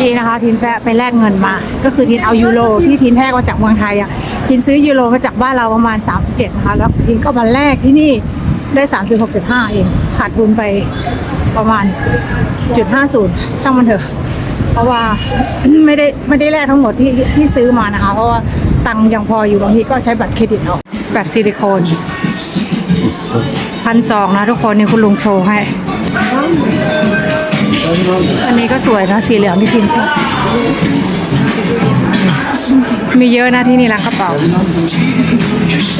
ทีนะคะทินแฟะไปแลกเงินมา ก็คือทินเอายูโรที่ทินแทกมาจากเมืองไทยอะทินซื้อยูโรมาจากบ้านเราประมาณ 37นะคะแล้วทินก็มาแลกที่นี่ได้ 36.5 เอง ขาดทุนไปประมาณจุด50ช่างมันเถอะ เพราะว่าไม่ได้ไม่ได้แลกทั้งหมดที่ที่ซื้อมานะคะ เพราะว่าตังค์ยังพออยู่บางทีก็ใช้บัตรเครดิตเอาบัตรซิลิโคนพันสองนะทุกคนนี่คุณลุงโชว์ให้ อันนี้ก็สวยนะสีเหลืองที่พินชอบมีเยอะนะที่นี่ร้านกระเป๋า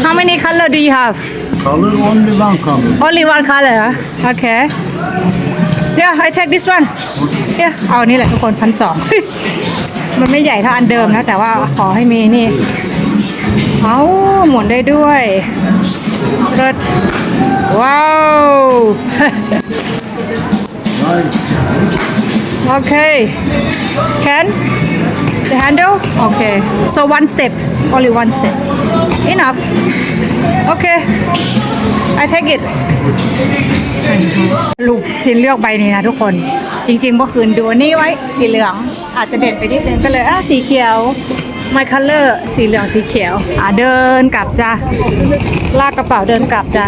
How many color do you have Color only one color. Only one color Okay Yeah I take this one Yeah เอาอันนี้แหละทุกคนพันสองมันไม่ใหญ่เท่าอันเดิมนะ แต่ว่าขอให้มีนี่เอาหมุนได้ด้วยรถว้าว Nice. Okay. Can the handle? Okay. So one step, only one step. Enough. Okay. I take it. ลูกทินเลือกใบนี้นะทุกคน จริงๆเมื่อคืนดูอันนี่ไว้ สีเหลือง อาจจะเด่นไปนิดนึงก็เลยอะสีเขียว my color สีเหลืองสีเขียว อะเดินกลับจ้ะ ลากกระเป๋าเดินกลับจ้ะ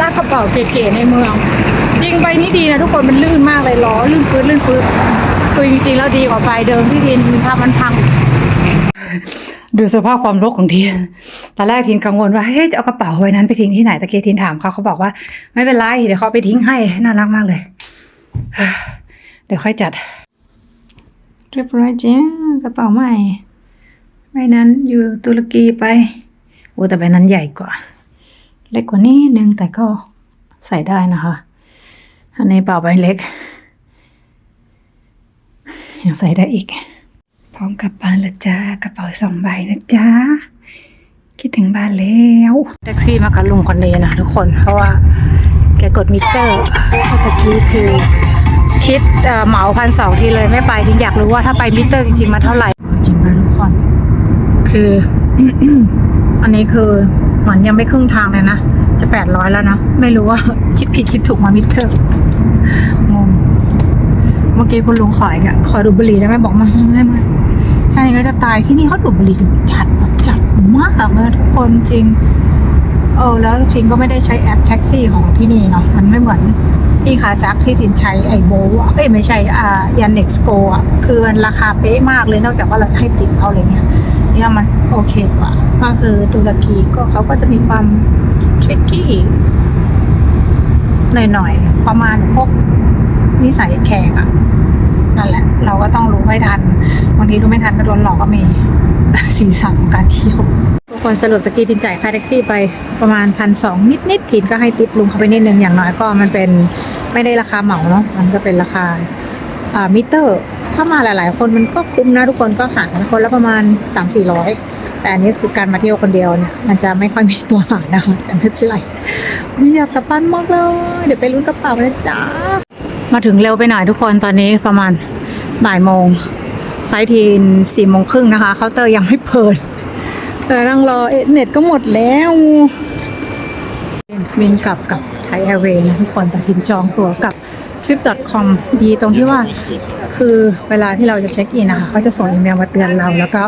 ลากกระเป๋าเก๋ๆในเมือง จริงใบนี้ดีนะทุกคนมันลื่นมากเลยล้อลื่นปื้ดลื่นปื้ดคือจริงๆแล้วดีกว่าใบเดิมที่ทินทำมันพัง ดูสภาพความรกของทีนตอนแรกทินกังวลว่าเฮ้ยจะเอากระเป๋าไว้นั้นไปทิ้งที่ไหนตะเกียทินถามเขาเขาบอกว่า ไม่เป็นไรเดี๋ยวเขาเอาไปทิ้งให้น่ารักมากเลย เดี๋ยวค่อยจัดเรียบร้อยจ้ากระเป๋าใหม่ใบนั้นอยู่ตุรกีไปโอ้แต่ใบนั้นใหญ่กว่า เล็กกว่านี้นึงแต่ก็ใส่ได้นะคะ อันนี้เป่าใบเล็ก ยังใส่ได้อีก พร้อมกลับบ้านล้วจ้ากระเป๋าสองใบนะจ๊ะคิดถึงบ้านแล้วแท็กซี่มากับลุงคนนี้นะทุกคนเพราะว่าแกกดมิเตอร์เมื่อกี้คือคิดเออเหมาพันสองทีเลยไม่ไปทิงอยากรู้ว่าถ้าไปมิเตอร์จริงๆมาเท่าไหร่จริงไหมทุกคน คือ อันนี้คือเหมือนยังไม่ครึ่งทางเลยนะ จะแปดร้อยแล้วนะ ไม่รู้ว่า คิดผิดคิดถูกมามิเตอร์งงเมื่อกี้คุณลุงขออีกอะขอดูบุหรี่ได้ไหมบอกมาได้ไหมแค่นี้ก็จะตายที่นี่เขาดูบุหรี่กันจัดแบบจัดมากเลยทุกคนจริง เออแล้วทิงก็ไม่ได้ใช้แอปแท็กซี่ของที่นี่เนาะมันไม่เหมือนที่คาซักที่ทินใช้ไอโบอะเอ้ยไม่ใช่อ่ายันเน็กสโกอะคือมันราคาเป๊ะมากเลยนอกจากว่าเราจะให้ติปเขาอะไรเงี้ยเนี่ยมันโอเคกว่า ก็คือตุรกีก็เขาก็จะมีความ ทริกกี้หน่อยๆ ประมาณพวกนิสัยแขกอะนั่นแหละ เราก็ต้องรู้ให้ทันบางทีรู้ไม่ทันก็โดนหลอกก็มีสีสันของการเที่ยวทุกคนสรุปตะกี้ทินจ่ายค่าแท็กซี่ไปประมาณพันสองนิดนิดๆทินก็ให้ติปลุงเขาไปนิดนึงอย่างน้อยก็มันเป็นไม่ได้ราคาเหมาเนาะมันก็เป็นราคาอ่ามิเตอร์ ถ้ามาหลาย ๆ คนมันก็คุ้มนะทุกคนก็หารคนละประมาณสามสี่ร้อย แต่อันนี้คือการมาเที่ยวคนเดียวเนี่ยมันจะไม่ค่อยมีตัวหารนะคะแต่ไม่เป็นไรม่อยากกลับบ้านมากเลย เดี๋ยวไปลุ้นกระเป๋านะจ๊ะมาถึงเร็วไปหน่อยทุกคนตอนนี้ประมาณบ่ายโมงไฟทีนสี่โมงครึ่งนะคะเคาน์เตอร์ยังไม่เปิดแต่นั่งรอเอ๊ะเน็ตก็หมดแล้วบินกลับกับไทยแอร์เวย์นะทุกคนแต่ทิมจองตั๋วกับ trip.com ดีตรงที่ว่า คือเวลาที่เราจะเช็คอินนะคะเขาจะส่งอีเมลมาเตือนเรา แล้วก็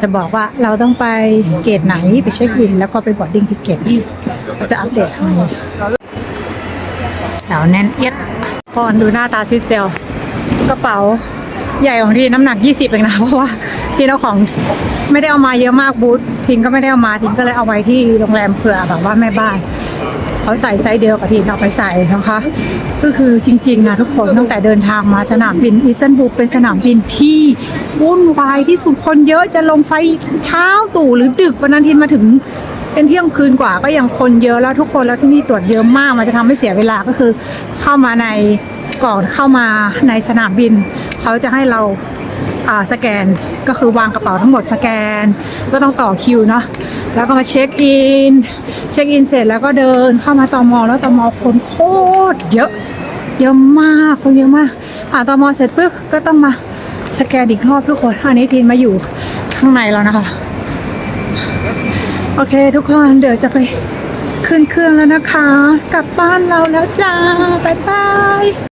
จะบอกว่าเราต้องไปเกตไหนไปเช็คอิน แล้วก็ไปบอดดิ้งที่เกตก็จะอัปเดตให้แถวแน่นเอียดพอนดูหน้าตาซิเซลกระเป๋าใหญ่ของทีน้ำหนัก 20เองนะ เพราะว่าทีเอาของไม่ได้เอามาเยอะมากบูธทิงก็ไม่ได้เอามาทิงก็เลยเอาไว้ที่โรงแรมเผื่อแบบว่าแม่บ้าน เขาใส่ไซส์เดียวกับทีนเอาไปใส่นะคะ ก็คือจริงๆนะทุกคนตั้งแต่เดินทางมาสนามบินอิสตันบูลเป็นสนามบินที่วุ่นวายที่สุดคนเยอะจะลงไฟเช้าตู่หรือดึกวันนั้นทินมาถึงเป็นเที่ยงคืนกว่าก็ยังคนเยอะแล้วทุกคนแล้วที่นี่ตรวจเยอะมากมันจะทำให้เสียเวลาก็คือเข้ามาในก่อนเข้ามาในสนามบิน เขาจะให้เรา สแกนก็คือวางกระเป๋าทั้งหมดสแกน ก็ต้องต่อคิวเนาะแล้วก็มาเช็คอิน เช็คอินเสร็จแล้วก็เดินเข้ามาตอมอแล้วตอมอคนโคตรเยอะเยอะมากคนเยอะมากผ่านตอมอเสร็จปุ๊บก็ต้องมาสแกนอีกรอบทุกคนอันนี้ทีนมาอยู่ข้างในแล้วนะคะ โอเคทุกคนเดี๋ยวจะไปขึ้นเครื่องแล้วนะคะ กลับบ้านเราแล้วจ้า บ๊ายบาย